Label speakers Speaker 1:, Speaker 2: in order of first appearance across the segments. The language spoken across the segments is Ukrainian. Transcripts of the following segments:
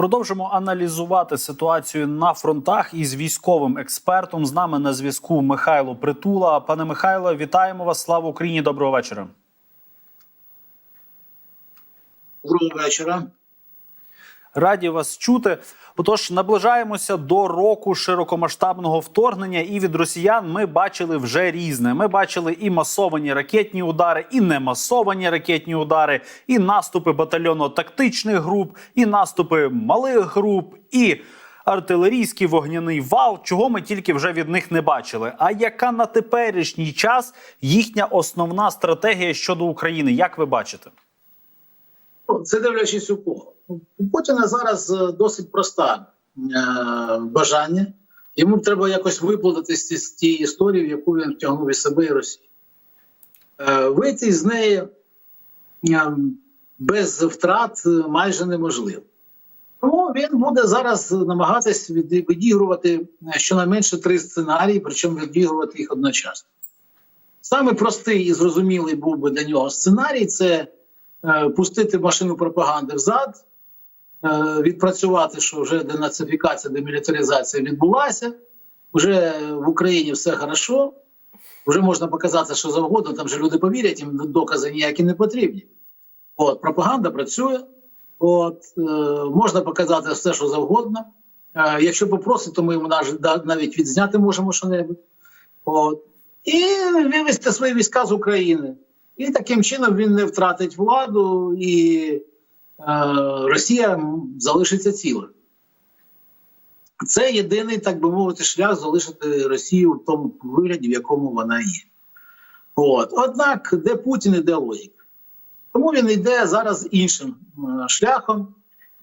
Speaker 1: Продовжимо аналізувати ситуацію на фронтах із військовим експертом. З нами на зв'язку Михайло Притула. Пане Михайло, вітаємо вас. Слава Україні! Доброго вечора.
Speaker 2: Доброго вечора.
Speaker 1: Раді вас чути. Отож, наближаємося до року широкомасштабного вторгнення, і від росіян ми бачили вже різне. Ми бачили і масовані ракетні удари, і немасовані ракетні удари, і наступи батальйонно-тактичних груп, і наступи малих груп, і артилерійський вогняний вал. Чого ми тільки вже від них не бачили. А яка на теперішній час їхня основна стратегія щодо України? Як ви бачите?
Speaker 2: Це дивлячись у кого. У Путіна зараз е, досить проста е, бажання. Йому треба якось виплутатись з тієї історії, в яку він втягнув із себе і Росію. Е, вийти з неї без втрат майже неможливо. Тому він буде зараз намагатись відігрувати щонайменше три сценарії, причому відігрувати їх одночасно. Саме простий і зрозумілий був би для нього сценарій це пустити машину пропаганди взад, відпрацювати, що вже денацифікація, демілітаризація відбулася, вже в Україні все хорошо, вже можна показати, що завгодно, там же люди повірять, їм докази ніякі не потрібні. От, пропаганда працює, от, е, можна показати все, що завгодно. Е, якщо попросить, то ми йому навіть відзняти можемо що-небудь. І вивести свої війська з України. І таким чином він не втратить владу, і е, Росія залишиться цілою. Це єдиний, так би мовити, шлях залишити Росію в тому вигляді, в якому вона є. От. Однак, де Путін і де логіка? Тому він йде зараз іншим е, шляхом.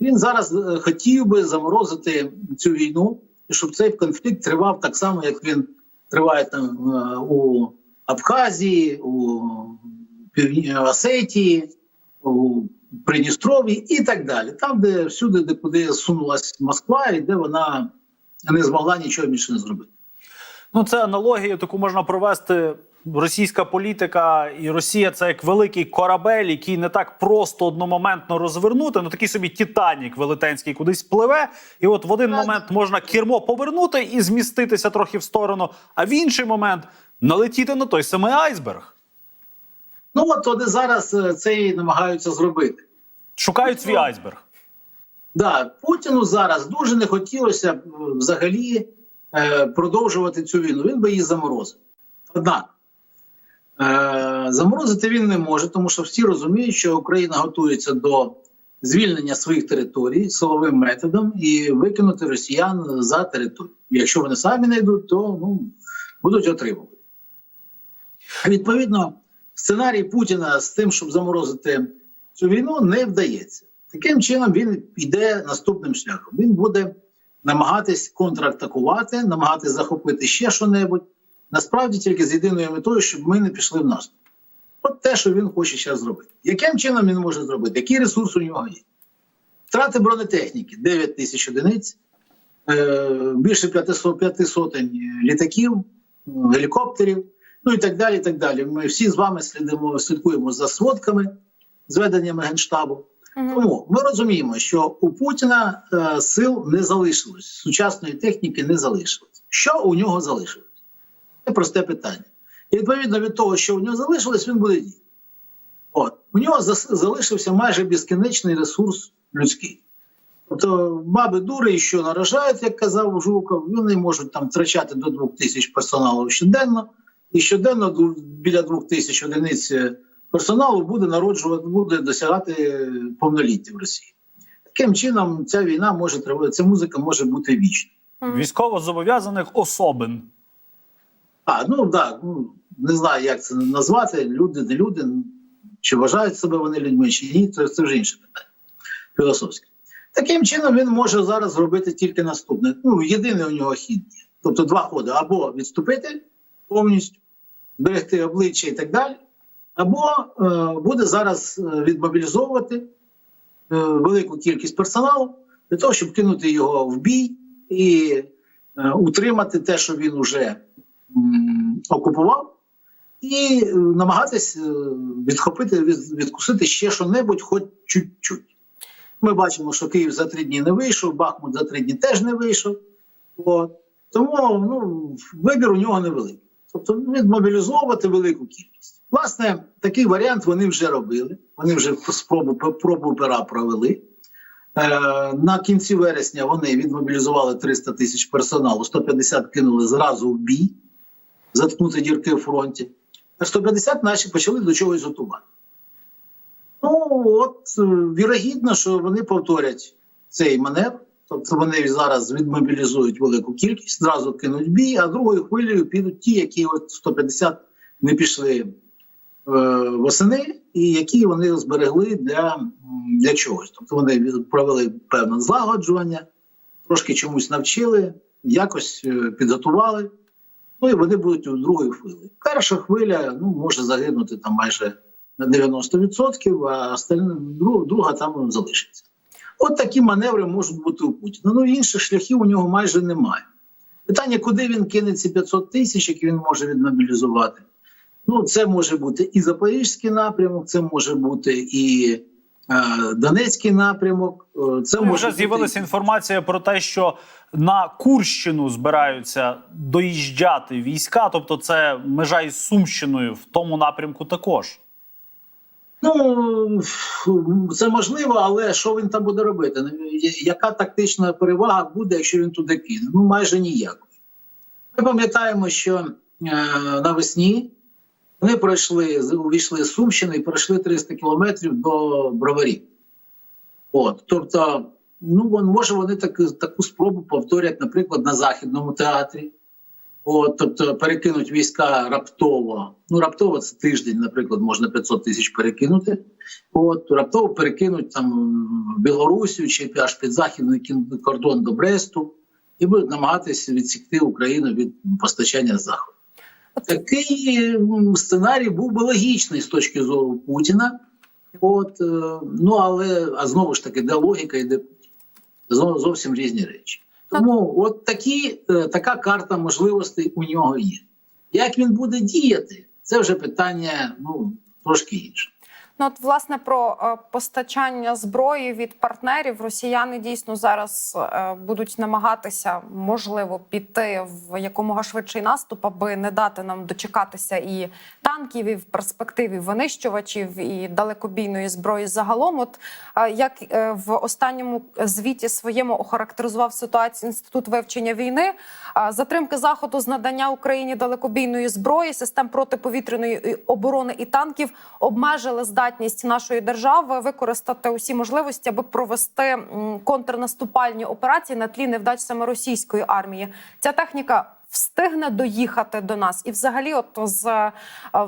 Speaker 2: Він зараз е, хотів би заморозити цю війну, щоб цей конфлікт тривав так само, як він триває там е, у Абхазії, у Півні- Осетії, Придністров'ї і так далі. Там, де всюди, де куди сунулась Москва, і де вона не змогла нічого більше не зробити.
Speaker 1: Ну, це аналогію таку можна провести. Російська політика і Росія це як великий корабель, який не так просто одномоментно розвернути. Ну такий собі Титанік велетенський кудись пливе, і от в один момент можна кермо повернути і зміститися трохи в сторону, а в інший момент налетіти на той самий айсберг.
Speaker 2: Ну от вони зараз е, це і намагаються зробити.
Speaker 1: Шукають свій айсберг.
Speaker 2: Да, Путіну зараз дуже не хотілося б, взагалі е, продовжувати цю війну. Він би її заморозив. Однак е, заморозити він не може, тому що всі розуміють, що Україна готується до звільнення своїх територій силовим методом і викинути росіян за територію. Якщо вони самі не йдуть, то ну, будуть отримувати. Відповідно, сценарій Путіна з тим, щоб заморозити цю війну, не вдається. Таким чином він йде наступним шляхом. Він буде намагатись контратакувати, намагатись захопити ще що-небудь. Насправді тільки з єдиною метою, щоб ми не пішли в наступ. От те, що він хоче зараз зробити. Яким чином він може зробити? Який ресурс у нього є? Втрати бронетехніки 9 тисяч одиниць, е, більше 500, 5 сотень літаків, е, гелікоптерів, ну і так далі. і так далі. Ми всі з вами слідимо, слідкуємо за сводками, зведеннями Генштабу. Тому ми розуміємо, що у Путіна е, сил не залишилось, сучасної техніки не залишилось. Що у нього залишилось? Це просте питання. І відповідно від того, що у нього залишилось, він буде діяти. От у нього залишився майже безкінечний ресурс людський. Тобто баби дури, що наражають, як казав Жуков, вони можуть там втрачати до двох тисяч персоналу щоденно, і щоденно біля двох тисяч одиниць е, персоналу буде народжувати, буде досягати повноліття в Росії. Таким чином, ця війна може тривати, ця музика може бути вічною.
Speaker 1: Військово зобов'язаних особин.
Speaker 2: А, ну так, ну, не знаю, як це назвати. Люди, не люди, чи вважають себе вони людьми, чи ні, це, це вже інше питання. Філософське. Таким чином він може зараз зробити тільки наступне. Ну, єдиний у нього хід. є. Тобто два ходи: або відступити повністю, зберегти обличчя і так далі, або е, буде зараз е, відмобілізовувати е, велику кількість персоналу для того, щоб кинути його в бій і утримати те, що він уже окупував, і намагатись відхопити, відкусити ще що-небудь, хоч чуть-чуть. Ми бачимо, що Київ за три дні не вийшов, Бахмут за три дні теж не вийшов. От. Тому ну, вибір у нього невеликий. Тобто відмобілізовувати велику кількість. Власне, такий варіант вони вже робили. Вони вже спробу, пробу пера провели. Е, на кінці вересня вони відмобілізували 300 тисяч персоналу, 150 кинули зразу в бій, заткнути дірки в фронті. А 150 наші почали до чогось готувати. Ну, от е, вірогідно, що вони повторять цей маневр. Тобто вони зараз відмобілізують велику кількість, зразу кинуть бій, а другою хвилею підуть ті, які от 150 не пішли восени, і які вони зберегли для, для чогось. Тобто вони провели певне злагоджування, трошки чомусь навчили, якось е, підготували. Ну і вони будуть у другої хвилі. Перша хвиля ну, може загинути там майже на 90%, а друга там залишиться. От такі маневри можуть бути у Путіна. Ну інших шляхів у нього майже немає. Питання, куди він кине ці 500 тисяч, які він може відмобілізувати. Ну, це може бути і Запорізький напрямок, це може бути і е, Донецький напрямок. е, Це
Speaker 1: Ну,
Speaker 2: може
Speaker 1: вже з'явилася інформація про те, що на Курщину збираються доїжджати війська, тобто це межа із Сумщиною в тому напрямку також.
Speaker 2: Ну це можливо, але що він там буде робити? Ну, Яка тактична перевага буде, якщо він туди кине? Ну майже ніякої. Ми пам'ятаємо, що е, навесні вони пройшли, увійшли з Сумщини і пройшли 300 кілометрів до Броварів. От, тобто, ну може вони таку, таку спробу повторять, наприклад, на Західному театрі. От, тобто перекинуть війська раптово. Ну, раптово це тиждень, наприклад, можна 500 тисяч перекинути. От, раптово перекинуть там Білорусію чи аж під західний кордон до Бресту і будуть намагатися відсікти Україну від постачання заходу. Такий сценарій був би логічний з точки зору Путіна. От, е, ну але а знову ж таки, де логіка і де зовсім різні речі. Тому от такі, е, така карта можливостей у нього є. Як він буде діяти, це вже питання ну, трошки інше.
Speaker 3: Ну, от, власне, про е, постачання зброї від партнерів росіяни дійсно зараз е, будуть намагатися, можливо, піти в якомога швидший наступ, аби не дати нам дочекатися і танків, і в перспективі винищувачів, і далекобійної зброї загалом. От е, як в останньому звіті своєму охарактеризував ситуацію інститут вивчення війни, затримки заходу з надання Україні далекобійної зброї, систем протиповітряної оборони і танків обмежили здатність нашої держави використати усі можливості, аби провести контрнаступальні операції на тлі невдач саме російської армії. Ця техніка. Встигне доїхати до нас, і взагалі, от з, е,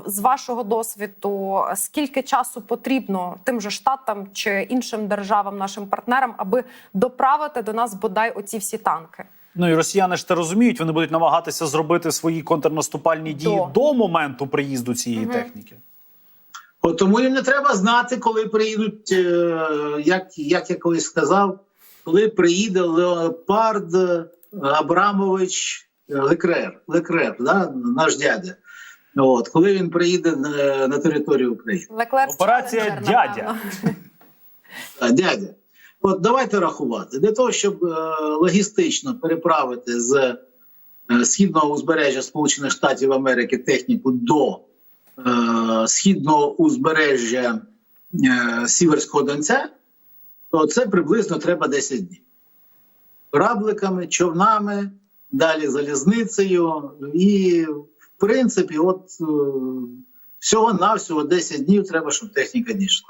Speaker 3: з вашого досвіду, скільки часу потрібно тим же штатам чи іншим державам, нашим партнерам, аби доправити до нас бодай оці всі танки?
Speaker 1: Ну і росіяни ж те розуміють, вони будуть намагатися зробити свої контрнаступальні дії
Speaker 3: До.
Speaker 1: до, моменту приїзду цієї
Speaker 3: Мгм.
Speaker 1: техніки.
Speaker 2: От тому їм не треба знати, коли приїдуть, е, як, як я колись сказав, коли приїде Леопард Абрамович Лекрер, Лекрер да, наш дядя. От, коли він приїде на, на територію України.
Speaker 3: Леклер
Speaker 1: Операція
Speaker 3: Челленджер,
Speaker 1: «Дядя».
Speaker 3: напевно.
Speaker 2: Дядя. От давайте рахувати. Для того, щоб е, логістично переправити з е, східного узбережжя Сполучених Штатів Америки техніку до е, східного узбережжя е, Сіверського Донця, то це приблизно треба 10 днів. Корабликами, човнами, далі залізницею. І, в принципі, от е, всього-навсього 10 днів треба, щоб техніка дійшла.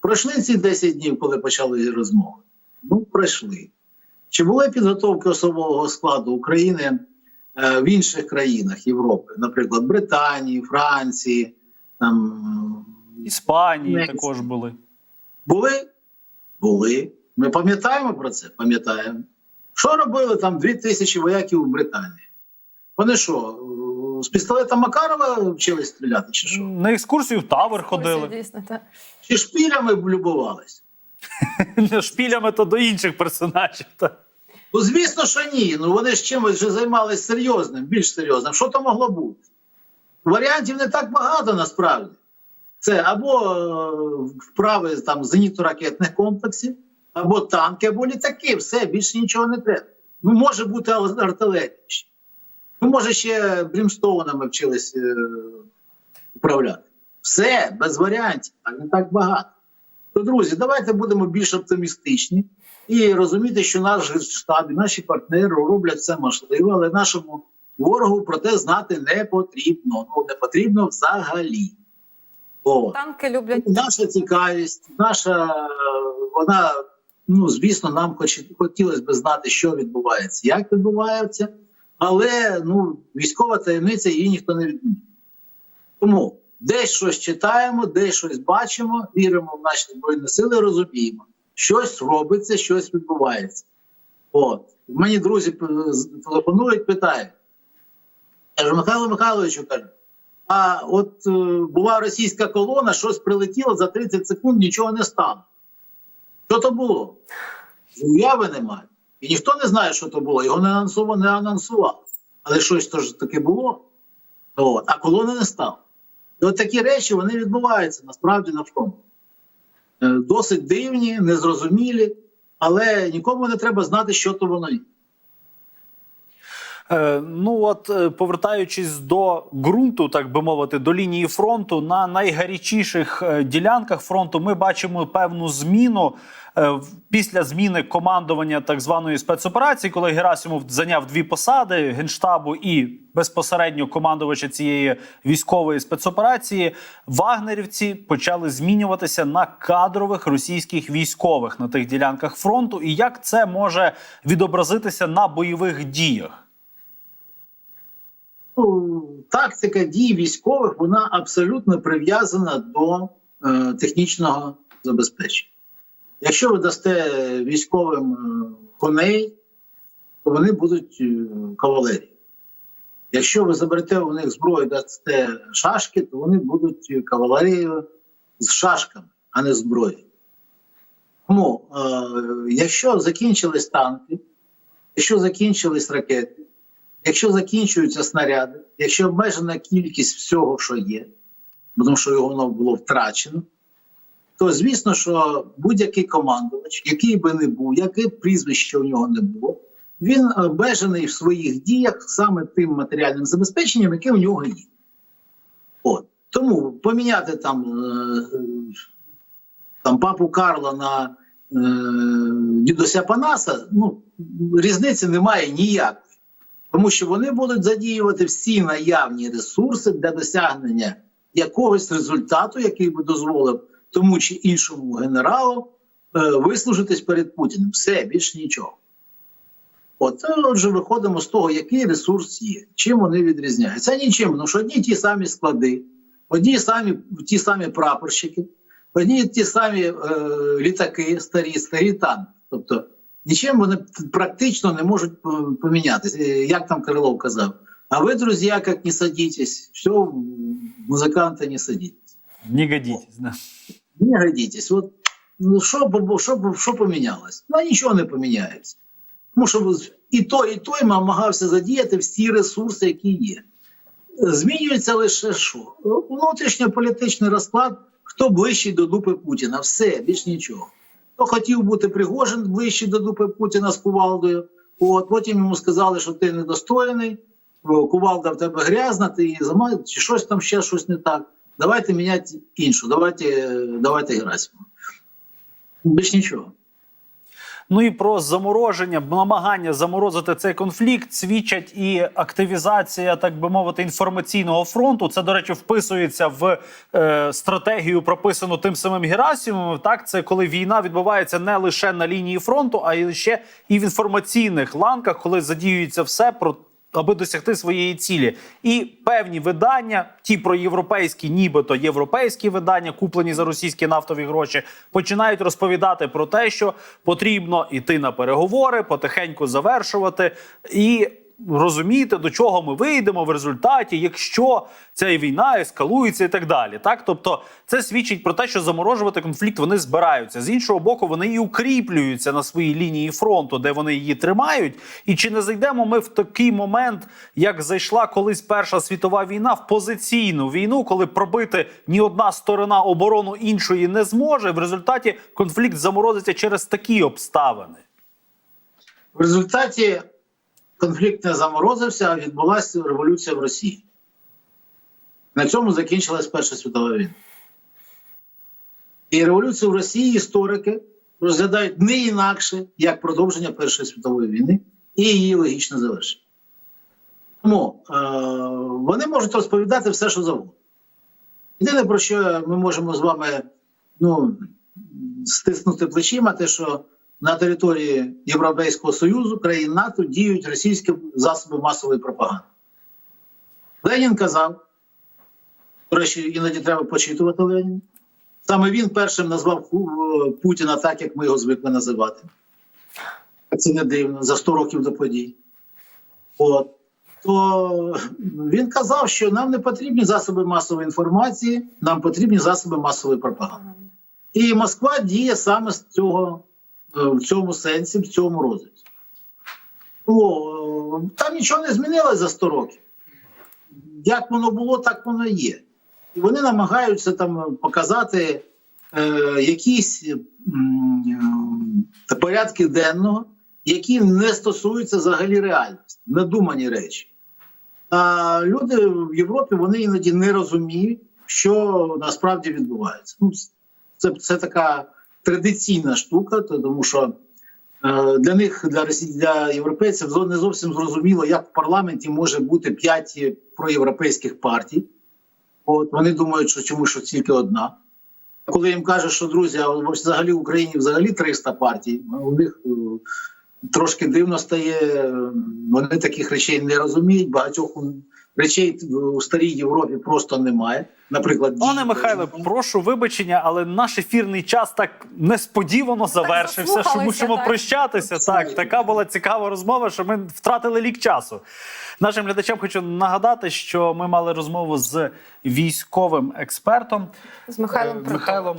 Speaker 2: Пройшли ці 10 днів, коли почали розмови? Ну, пройшли. Чи була підготовка особового складу України е, в інших країнах Європи, наприклад, Британії, Франції, там
Speaker 1: Іспанії
Speaker 2: Next.
Speaker 1: також були.
Speaker 2: були? Були. Ми пам'ятаємо про це? Пам'ятаємо. Що робили там дві тисячі вояків у Британії? Вони що, е, з пістолета Макарова вчились стріляти, чи що?
Speaker 1: На екскурсію в тавер ходили.
Speaker 3: Дійсно, так.
Speaker 2: Чи шпілями любувались?
Speaker 1: Шпілями то до інших персонажів. Та.
Speaker 2: Ну, звісно, що ні. Ну вони ж чимось вже займалися серйозним, більш серйозним. Що то могло бути? Варіантів не так багато насправді. Це або е, вправи там зенітно-ракетних комплексів, або танки, або літаки. Все, більше нічого не треба. Ну, може бути артилерія. Ну, може, ще Брімстоунами вчились е, управляти. Все, без варіантів, а не так багато. То, друзі, давайте будемо більш оптимістичні і розуміти, що наш штаб і наші партнери роблять все можливе, але нашому ворогу про те знати не потрібно. Ну, не потрібно взагалі. О.
Speaker 3: Танки люблять
Speaker 2: Наша цікавість, наша вона, ну звісно, нам хоч хотілося б знати, що відбувається, як відбувається, але ну військова таємниця її ніхто не відмінить. Тому десь щось читаємо, десь щось бачимо, віримо в наші збройні сили, розуміємо, щось робиться, щось відбувається. От мені друзі телефонують, питають. Кажу, Михайло Михайловичу каже. А от е, була російська колона, щось прилетіло за 30 секунд, нічого не стало. Що то було? Уяви немає. І ніхто не знає, що то було. Його не анонсували, не анонсували. Але щось то ж таки було. От. А колони не стало. І от такі речі вони відбуваються насправді на фронті. Е, Досить дивні, незрозумілі, але нікому не треба знати, що то воно є.
Speaker 1: Е, ну от е, повертаючись до ґрунту, так би мовити, до лінії фронту, на найгарячіших е, ділянках фронту ми бачимо певну зміну після зміни командування так званої спецоперації, коли Герасимов зайняв дві посади генштабу і безпосередньо командувача цієї військової спецоперації. Вагнерівці почали змінюватися на кадрових російських військових на тих ділянках фронту. І як це може відобразитися на бойових діях?
Speaker 2: Ну, тактика дій військових вона абсолютно прив'язана до е, технічного забезпечення. Якщо ви дасте військовим е, коней, то вони будуть е, кавалерією. Якщо ви заберете у них зброю, дасте шашки, то вони будуть кавалерією з шашками, а не зброєю. Тому, е, якщо закінчились танки, якщо закінчились ракети, якщо закінчуються снаряди, якщо обмежена кількість всього, що є, тому що його було втрачено, то звісно, що будь-який командувач, який би не був, яке прізвище у нього не було, він обмежений в своїх діях саме тим матеріальним забезпеченням, яке у нього є. От. Тому поміняти там, е, там папу Карла на е, дідуся Панаса, ну, різниці немає ніякої. Тому що вони будуть задіювати всі наявні ресурси для досягнення якогось результату, який би дозволив тому чи іншому генералу е, вислужитись перед Путіним. Все, більше нічого. От, е, отже, виходимо з того, який ресурс є, чим вони відрізняються. Нічим, тому що одні ті самі склади, одні самі, ті самі прапорщики, одні ті самі е, літаки, старі, старі танки. Тобто нічим вони практично не можуть е, помінятися. Е, Як там Крилов казав, а ви, друзі, як не садитесь, все, музиканти не садитесь.
Speaker 1: Не годитесь. Да.
Speaker 2: Не годитесь. От ну, що, що, що помінялось? Ну, нічого не поміняється. Тому що і той, і той намагався задіяти всі ресурси, які є. Змінюється лише що? Внутрішньополітичний розклад, хто ближчий до дупи Путіна. Все, більш нічого. Хто хотів бути Пригожин ближчий до дупи Путіна з кувалдою, от, потім йому сказали, що ти недостойний, бо кувалда в тебе грязна, ти її замаєш, чи щось там ще щось не так. Давайте міняти іншу, давайте, давайте Герасимова. Більш нічого.
Speaker 1: Ну і про замороження, намагання заморозити цей конфлікт свідчать і активізація, так би мовити, інформаційного фронту. Це, до речі, вписується в е, стратегію, прописану тим самим Герасімом. Так, це коли війна відбувається не лише на лінії фронту, а й ще і в інформаційних ланках, коли задіюється все про. Аби досягти своєї цілі, і певні видання, ті проєвропейські, нібито європейські видання, куплені за російські нафтові гроші, починають розповідати про те, що потрібно йти на переговори, потихеньку завершувати. І розумієте, до чого ми вийдемо в результаті, якщо ця війна ескалується і так далі. Так, тобто, це свідчить про те, що заморожувати конфлікт вони збираються. З іншого боку, вони і укріплюються на своїй лінії фронту, де вони її тримають. І чи не зайдемо ми в такий момент, як зайшла колись Перша світова війна, в позиційну війну, коли пробити ні одна сторона оборону іншої не зможе. В результаті конфлікт заморозиться через такі обставини.
Speaker 2: В результаті конфлікт не заморозився, а відбулася революція в Росії. На цьому закінчилась Перша світова війна. І революцію в Росії історики розглядають не інакше, як продовження Першої світової війни і її логічне завершення. Тому е- вони можуть розповідати все, що завгодно. Єдине, про що ми можемо з вами ну, стиснути плечима, те, що на території Європейського Союзу, країн НАТО діють російські засоби масової пропаганди. Ленін казав, до речі, іноді треба почитувати Леніна. Саме він першим назвав Путіна так, як ми його звикли називати. Це не дивно, за 100 років до подій. От. То він казав, що нам не потрібні засоби масової інформації, нам потрібні засоби масової пропаганди. І Москва діє саме з цього, е, в цьому сенсі, в цьому розвитку. О, там нічого не змінилося за 100 років. Як воно було, так воно є. І вони намагаються там показати е, якісь е, порядки денного, які не стосуються взагалі реальності, надумані речі. А люди в Європі вони іноді не розуміють, що насправді відбувається. Ну, це, це така традиційна штука, то- тому що е, для них, для Росі- для європейців, не зовсім зрозуміло, як в парламенті може бути п'ять проєвропейських партій. От вони думають, що чому що тільки одна. Коли їм кажуть, що друзі, взагалі в Україні взагалі 300 партій, у них е, трошки дивно стає. е, Вони таких речей не розуміють. Багатьох речей у старій Європі просто немає. Наприклад,
Speaker 1: Пане Михайле, прошу вибачення, але наш ефірний час так несподівано завершився, що
Speaker 3: заслухалися,
Speaker 1: мусимо
Speaker 3: так.
Speaker 1: прощатися. Так, така була цікава розмова, що ми втратили лік часу. Нашим глядачам хочу нагадати, що ми мали розмову з військовим експертом
Speaker 3: З Михайлом
Speaker 1: е. Михайлом